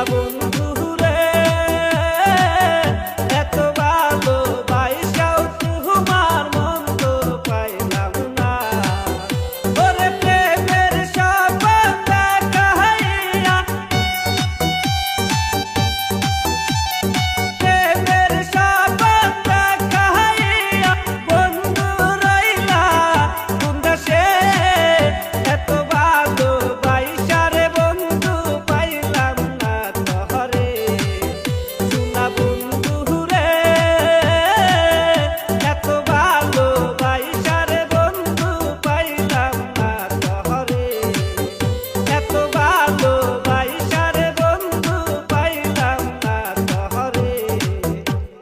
sabun